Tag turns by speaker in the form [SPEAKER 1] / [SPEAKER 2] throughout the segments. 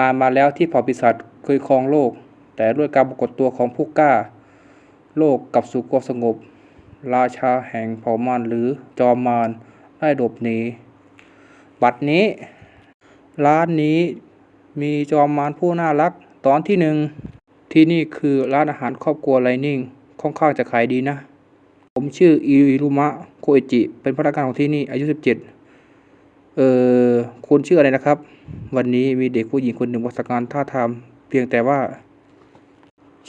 [SPEAKER 1] นานมาแล้วที่เผ่าปีศาจเคยครองโลก แต่ด้วยการปรากฏตัวของผู้กล้า โลกกลับสู่ความสงบ ราชาแห่งเผ่ามารหรือจอมมารได้หลบหนีบัดนี้ ร้านนี้มีจอมมารผู้น่ารัก ตอนที่หนึ่งที่นี่คือร้านอาหารครอบครัวไลนิ่งค่อนข้างจะขายดีนะ ผมชื่ออิรุมะโคเอจิ เป็นพนักงานของที่นี่อายุ 17 เอ่อคุณชื่ออะไรนะครับ วันนี้มีเด็กผู้หญิงคนหนึ่งวัสการท่าทางเพียงแต่ว่า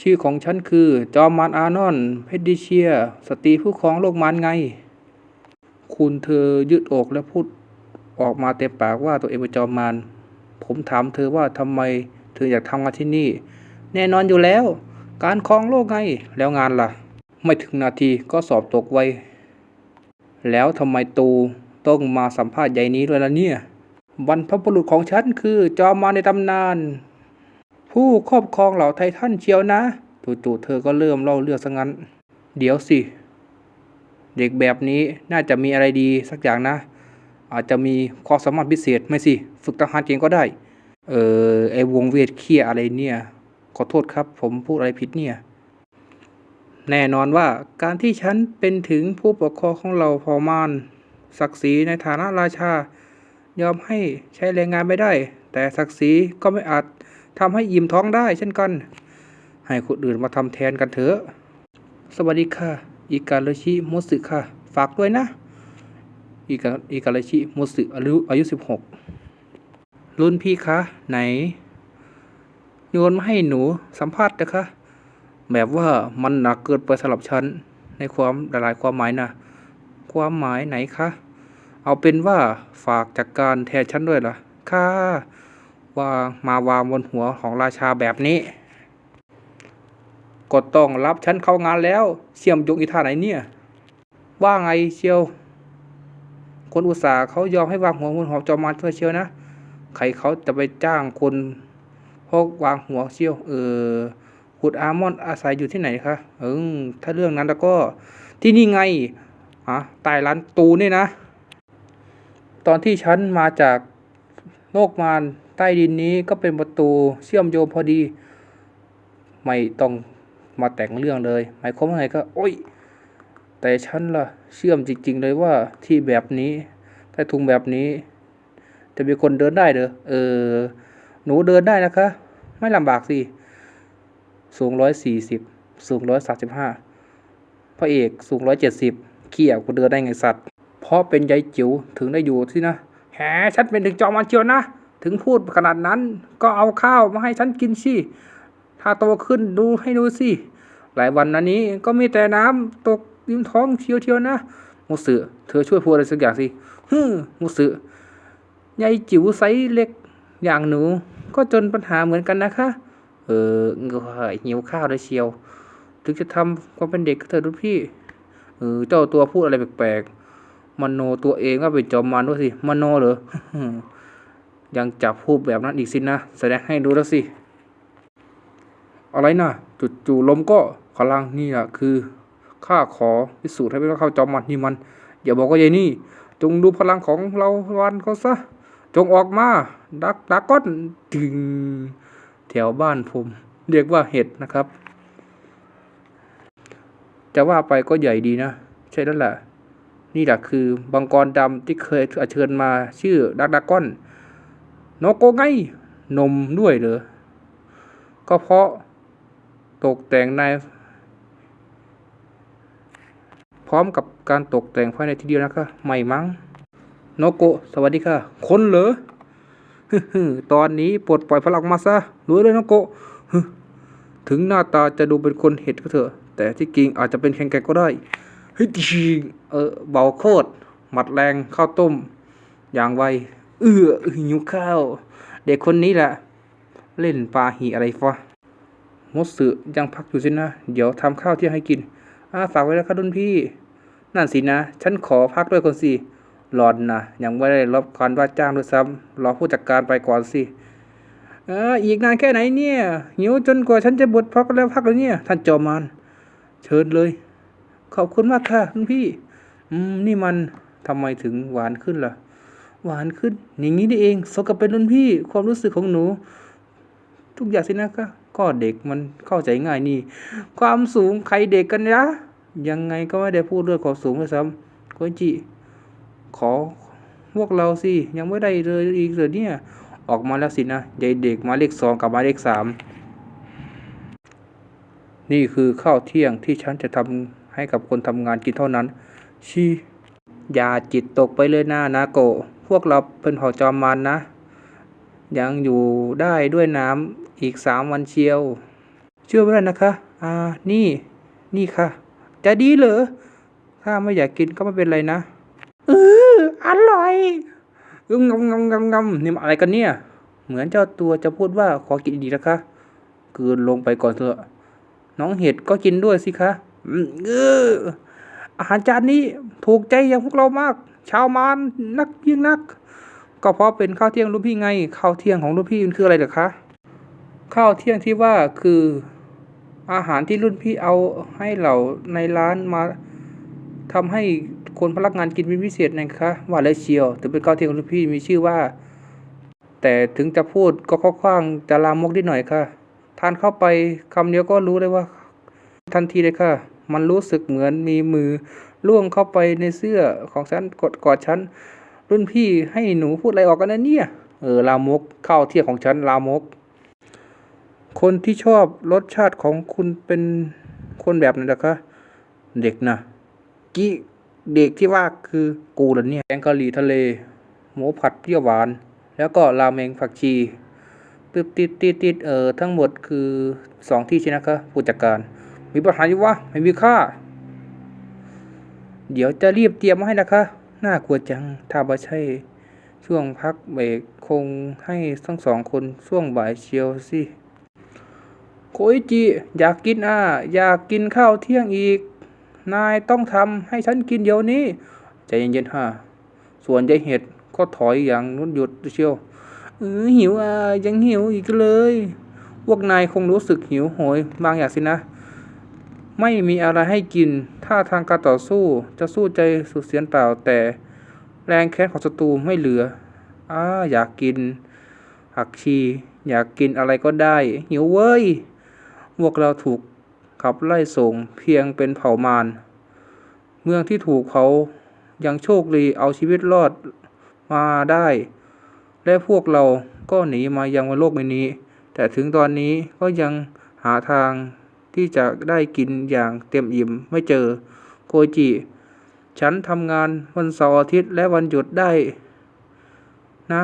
[SPEAKER 1] ชื่อของฉันคือ จอมมารอานอน เพดดิเชีย สตรีผู้ครองโลกมารไง คุณเธอยืดอกและพูดออกมาเต็มปากว่าตัวเองเป็นจอมมารผมถามเธอว่าทำไมเธออยากทำงานที่นี่ แน่นอนอยู่แล้ว การครองโลกไง แล้วงานล่ะ ไม่ถึงนาทีก็สอบตกไว แล้วทำไมตู ต้องมาสัมภาษณ์ใหญ่นี้ด้วยละเนี่ยบรรพบุรุษของฉันคือจอมมาในตำนาน ผู้ครอบครองเหล่าไททันเชียวนะจู่ๆเธอก็เริ่มเล่าเรื่องซะงั้น เดี๋ยวสิ เด็กแบบนี้น่าจะมีอะไรดีสักอย่างนะ อาจจะมีความสามารถพิเศษไม่สิ ฝึกทหารเก่งก็ได้ เออไอวงเวทเคียอะไรเนี่ย ขอโทษครับ ผมพูดอะไรผิดเนี่ย แน่นอนว่าการที่ฉันเป็นถึงผู้ปกครองของเราพอมาน ศักดิ์ศรีในฐานะราชา ยอมให้ใช้แรงงานไม่ได้ แต่ศักดิ์ศรีก็ไม่อาจทำให้อิ่มท้องได้เช่นกัน ให้คนอื่นมาทำแทนกันเถอะ สวัสดีค่ะ อิการชิมุสึค่ะ ฝากด้วยนะ อิกาอิการชิมุสึอายุอายุสิบหกรุ่นพี่คะ ไหน โยนมาให้หนูสัมภาษณ์นะคะ แบบว่ามันหนักเกินไปสำหรับฉัน ในความหลายๆความหมายนะ ความหมายไหนคะ เอาเป็นว่าฝากจากการแทนฉันด้วยล่ะค่ะวางมาวางบนหัวของราชาแบบนี้ ก็ต้องรับฉันเข้างานแล้ว เสี่ยมยงอีท่าไหนเนี่ย ว่าไงเชียว คนอุตสาห์เขายอมให้วางหัวบนหัวจอมารเพื่อเชียวนะ ใครเขาจะไปจ้างคนพกวางหัวเชียว เออคุณอาร์มอนอาศัยอยู่ที่ไหนคะเออถ้าเรื่องนั้นแล้วก็ที่นี่ไงอะใต้ร้านตูนี่นะ ตอนที่ฉันมาจากโลกมารใต้ดินนี้ก็เป็นประตูเชื่อมโยงพอดี ไม่ต้องมาแต่งเรื่องเลยหมายความว่าไงก็โอ้ย แต่ฉันล่ะเชื่อมจริง ๆ เลยว่าที่แบบนี้ใต้ถุงแบบนี้ จะมีคนเดินได้เด้อเออ หนูเดินได้นะคะ ไม่ลำบากสิสูงร้อยสี่สิบสูงร้อยสาสิบห้าพระเอกสูงร้อยเจ็ดสิบเขี่ยกูเดินได้ไงสัตว์ ราะเป็นยายจิ๋วถึงได้อยู่ที่นะแหมฉันเป็นถึงจอมันเชียวนะ ถึงพูดขนาดนั้น ก็เอาข้าวมาให้ฉันกินสิถ้าโตขึ้นดูให้ดูสิหลายวันนั้นนี้ก็มีแต่น้ำตกริมท้องเชียวเชียวนะมุสึเธอช่วยพูดอะไรสักอย่างสิฮึมมุสึยายจิ๋วไซส์เล็กอย่างหนู ก็จนปัญหาเหมือนกันนะคะ เออเงยหิวข้าวเลยเชียว ถึงจะทำความเป็นเด็กก็เถอะรุ่นพี่ เออเจ้าตัวพูดอะไรแปลกๆ มโนตัวเองว่าเป็นจอมมารด้วยสิมโนเหรอยังจับพูดแบบนั้นอีกสินะแสดงให้ดูแล้วสิ อะไรนะจุดจู่ๆลมก็พลังนี่แหละคือข้าขอพิสูจน์ให้เป็นเข้าจอมมันนี่มันอย่าบอกว่ายายนี่ จงดูพลังของเราวันเขาซะ จงออกมาดักดักก้อนถึงแถวบ้านผม เรียกว่าเห็ดนะครับ จะว่าไปก็ใหญ่ดีนะ ใช่แล้วแหละ นี่แหละคือบังกรดำที่เคยเชิญมาชื่อดักดักก้อนโนโกไงนมด้วยเหรอ ก็เพราะตกแต่งใน พร้อมกับการตกแต่งภายในทีเดียวนะคะไม่มั้งโนโกสวัสดีค่ะ คนเหรอตอนนี้ปลดปล่อยพลังมาซะรู้เลยโนโกถึงหน้าตาจะดูเป็นคนเห็ดก็เถอะ แต่ที่จริงอาจจะเป็นแข็งแกร่งก็ได้ เฮ้ยจริงเออเบาโคตร หมัดแรงข้าวต้ม อย่างไว เอื้อหิวข้าว เด็กคนนี้แหละ เล่นปลาหีอะไรฟะมดสึยังพักอยู่สินะ เดี๋ยวทำข้าวที่ให้กินอ่าฝากไว้แล้วครับรุ่นพี่ นั่นสินะ ฉันขอพักด้วยคนสิหลอนนะยังไม่ได้รับการว่าจ้างด้วยซ้ำรอผู้จัดการไปก่อนสิเอออีกนานแค่ไหนเนี่ยหิวจนกว่าฉันจะบดพักแล้วพักแล้วเนี่ย ท่านจอมารเชิญเลย ขอบคุณมากค่ะรุ่นพี่ อืม นี่มันทำไมถึงหวานขึ้นล่ะ หวานขึ้น อย่างนี้นี่เองสกับเป็นรุ่นพี่ ความรู้สึกของหนู ทุกอย่างสินะคะก็เด็กมันเข้าใจง่ายนี่ ความสูงใครเด็กกันนะยังไงก็ไม่ได้พูดเรื่องความสูงเลยซ้ำโคจิ ขอพวกเราสิ ยังไม่ได้เลยอีกเลยเนี่ย ออกมาแล้วสินะยายเด็กมาเลขสองกับมาเลขสามนี่คือข้าวเที่ยงที่ฉันจะทำ ให้กับคนทำงานกินเท่านั้น ชีอย่าจิตตกไปเลยนะนาโกพวกเราเป็นเผ่าจอมมันนะ ยังอยู่ได้ด้วยน้ำอีกสามวันเชียว เชื่อไม่ได้นะคะ อ่า นี่ นี่ค่ะ จะดีเหรอ ถ้าไม่อยากกินก็ไม่เป็นไรนะ เอออร่อยงงงงงงนี่มันอะไรกันเนี่ย เหมือนเจ้าตัวจะพูดว่าขอกินดีนะคะกลืนลงไปก่อนเถอะ น้องเห็ดก็กินด้วยสิคะ เอออาหารจานนี้ถูกใจอย่างพวกเรามาก ชาวมานนักยิ่งนัก ก็เพราะเป็นข้าวเที่ยงรุ่นพี่ไง ข้าวเที่ยงของรุ่นพี่มันคืออะไรเหรอคะ ข้าวเที่ยงที่ว่าคืออาหารที่รุ่นพี่เอาให้เหล่าในร้านมาทำให้คนพนักงานกินเป็นพิเศษนะคะว่าเลยเชียวถึงเป็นข้าวเที่ยงของรุ่นพี่มีชื่อว่า แต่ถึงจะพูดก็ค่อนข้างจะลามกนิดหน่อยค่ะ ทานเข้าไปคำเดียวก็รู้เลยว่า ทันทีเลยค่ะ มันรู้สึกเหมือนมีมือล่วงเข้าไปในเสื้อของฉันกดกอดฉัน รุ่นพี่ให้หนูพูดอะไรออกกันนะเนี่ย เออลามกข้าวเที่ยงของฉันลามก คนที่ชอบรสชาติของคุณเป็นคนแบบไหนล่ะคะ เด็กนะกี้เด็กที่ว่าคือกูเหรอเนี่ยแกงกะหรี่ทะเล หมูผัดเปรี้ยวหวาน แล้วก็ราเมงผักชีตึ๊บติดติดติดเออทั้งหมดคือสองที่ใช่นะคะผู้จัดการ มีปัญหาอยู่วะไม่มีค่า เดี๋ยวจะรีบเตรียมมาให้นะคะ น่ากลัวจัง ถ้าไม่ใช่ ช่วงพักเบรกคงให้ทั้งสองคนช่วงบ่ายเชียวสิโคอิจิอยากกินอะอยากกินข้าวเที่ยงอีก นายต้องทำให้ฉันกินเดี๋ยวนี้ ใจเย็นๆฮะส่วนยายเห็ดก็ถอยอย่างนุ่นหยุดเชียวเออหิวอะยังหิวอีกเลย พวกนายคงรู้สึกหิวโหยบางอย่างสินะ ไม่มีอะไรให้กิน ถ้าทางการต่อสู้จะสู้ใจสุดเสียนเปล่าแต่แรงแค้นของศัตรูไม่เหลืออ้าอยากกินผักชี อยากกินอะไรก็ได้ หิวเว้ย พวกเราถูกขับไล่ส่งเพียงเป็นเผ่ามารเมืองที่ถูกเขายังโชคดีเอาชีวิตรอดมาได้ และพวกเราก็หนีมายังวันโลกใบนี้ แต่ถึงตอนนี้ก็ยังหาทาง ที่จะได้กินอย่างเต็มอิ่มไม่เจอโคจิ ฉันทำงานวันเสาร์อาทิตย์และวันหยุดได้ นะ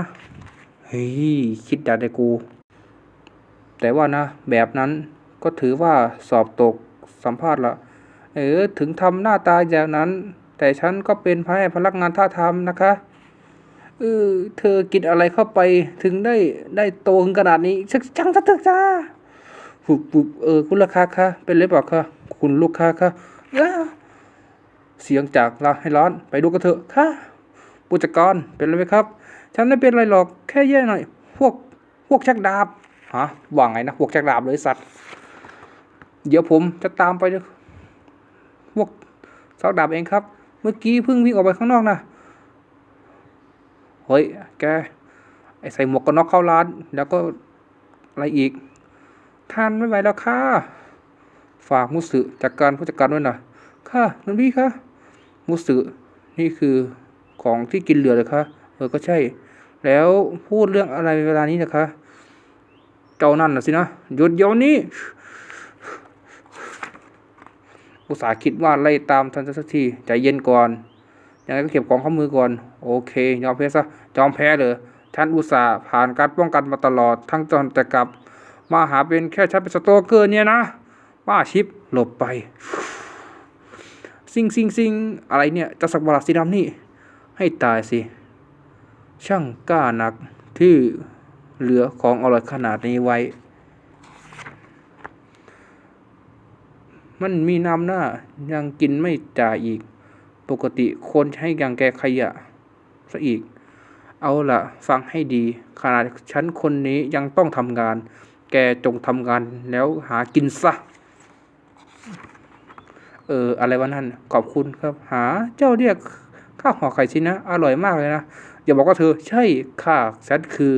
[SPEAKER 1] เฮ้ย คิดดัดไอ้กู แต่ว่านะ แบบนั้นก็ถือว่าสอบตกสัมภาษณ์ละเออ ถึงทำหน้าตาอย่างนั้น แต่ฉันก็เป็นพนักพนักงานท่าทำนะคะเออเธอกินอะไรเข้าไปถึงได้ได้โตขนาดนี้ชักจังสักเถอะจ้า ปุบปุบเออคุณลูกค้าคะเป็นไรเปล่าคะคุณลูกค้าคะอ้าเสียงจากร้าให้ร้อนไปดูกันเถอะค่ะผู้จัดการเป็นไรไหมครับ ฉันไม่เป็นไรหรอกแค่แย่หน่อย พวกพวกชักดาบฮะว่าไงนะพวกชักดาบเลยสัตว์ เดี๋ยวผมจะตามไปเลยพวกชักดาบเองครับ เมื่อกี้เพิ่งวิ่งออกไปข้างนอกนะเฮ้ยแกไอใส่หมวกกันน็อกเข้าร้าน แล้วก็อะไรอีก ทานไม่ไหวแล้วค่ะ ฝากมุสึจัดการผู้จัดการด้วยนะค่ะนั่นพี่ค่ะมุสึนี่คือของที่กินเหลือเลยค่ะเออก็ใช่ แล้วพูดเรื่องอะไรเวลานี้นะคะเจ้านั่นนะสินะหยุดเดี๋ยวนี้อุตส่าห์คิดว่าไล่ตามทันสักทีใจเย็นก่อนยังไงก็เก็บของข้ามือก่อน โอเค ยอมแพ้ซะยอมแพ้เลยฉันอุตส่าห์ผ่านการป้องกันมาตลอดทั้งตอนแต่กลับ มาหาเป็นแค่ฉันเป็นสโตเกอร์เนี่ยนะว่าชิปหลบไปซิงซิงซิงอะไรเนี่ยจะสักบาลาสีดำนี่ ให้ตายสิ ช่างกล้านักที่เหลือของอร่อยขนาดนี้ไว้ มันมีน้ำหน้ายังกินไม่จ่ายอีก ปกติคนให้ยังแกขยะซะอีก เอาละฟังให้ดี ขนาดฉันคนนี้ยังต้องทำงาน แกจงทำงานแล้วหากินซะ เออ อะไรวะนั่น ขอบคุณครับ หาเจ้าเรียกข้าวห่อไข่ชิ้นนะ อร่อยมากเลยนะ อย่าบอกว่าเธอ ใช่ข้าฉันคือ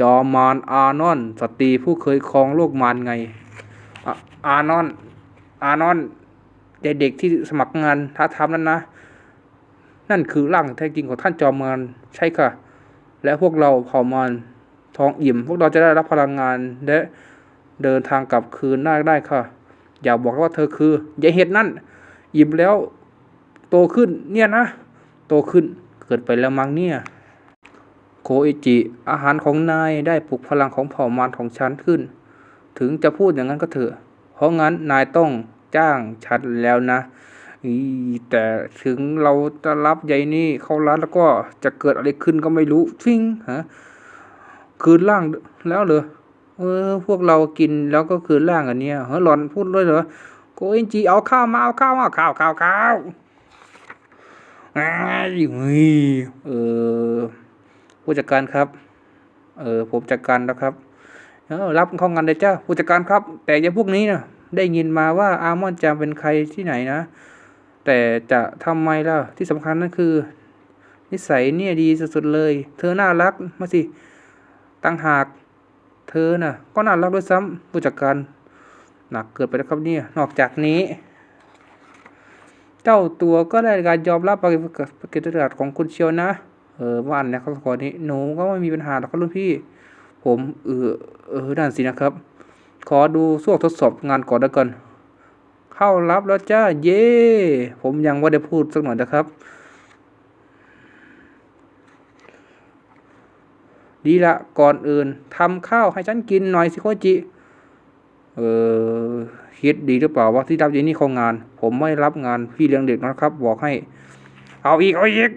[SPEAKER 1] จอมารอานอนสตรีผู้เคยครองโลกมารไงออานอน อานอนเด็กๆที่สมัครงานท้าทามนั้นนะ นั่นคือร่างแท้จริงของท่านจอมารใช่ค่ะ และพวกเราเผ่ามาร ทองอิ่ม พวกเราจะได้รับพลังงานและเดินทางกลับคืนได้าได้ค่ะ อย่าบอกว่าเธอคือ อย่าเห็ดนั่นอิ่มแล้วโตขึ้นเนี่ยนะ โตขึ้นเกิดไปแล้วมั้งเนี่ยโคอิจิ อาหารของนายได้ปลุกพลังของเผ่ามารของฉันขึ้น ถึงจะพูดอย่างนั้นก็เถอะ เพราะงั้นนายต้องจ้างฉันแล้วนะ แต่ถึงเราจะรับใยนี่เข้าร้านแล้วก็จะเกิดอะไรขึ้นก็ไม่รู้ฟิงฮะ คืนร่างแล้วเหรอเออ พวกเรากินแล้วก็คืนร่างอันเนี้ยเฮ้ยหลอนพูดเลยเหรอโกอินจีเอาข้าวมาเอาข้าวมาข้าวข้าวข้าวอ้ายเฮ้ยเออผู้จัดการครับ เออผมจัดการแล้วครับเออรับข้างานเลยจ้าผู้จัดการครับ แต่ยาพวกนี้นะได้ยินมาว่าอาร์มอนจะเป็นใครที่ไหนนะ แต่จะทำไมล่ะที่สำคัญนั่นคือ นิสัยเนี่ยดีสุดๆเลย เธอน่ารักมาสิ ตั้งหากเธอน่ะก็น่ารักด้วยซ้ำผู้จัดการหนักเกินไปแล้วครับเนี่ยนอกจากนี้ เจ้าตัวก็ได้การยอมรับปฏิกิริยาของคุณเชียวนะ เออว่าอันนี้ยเขาขอนี้หนูก็ไม่มีปัญหาหรอกครับรุ่นพี่ ผมเออเออนั่นสินะครับ ขอดูช่วงทดสอบงานก่อนแล้วกัน เข้ารับแล้วจ้าเย่ผมยังไม่ได้พูดสักหน่อยนะครับ ดีละก่อนอื่นทำข้าวให้ฉันกินหน่อยสิโคจิ เออคิดดีหรือเปล่าว่าที่รับยินนี่ของงาน ผมไม่รับงานพี่เลี้ยงเด็กนะครับ บอกให้ เอาอีกเอาอีก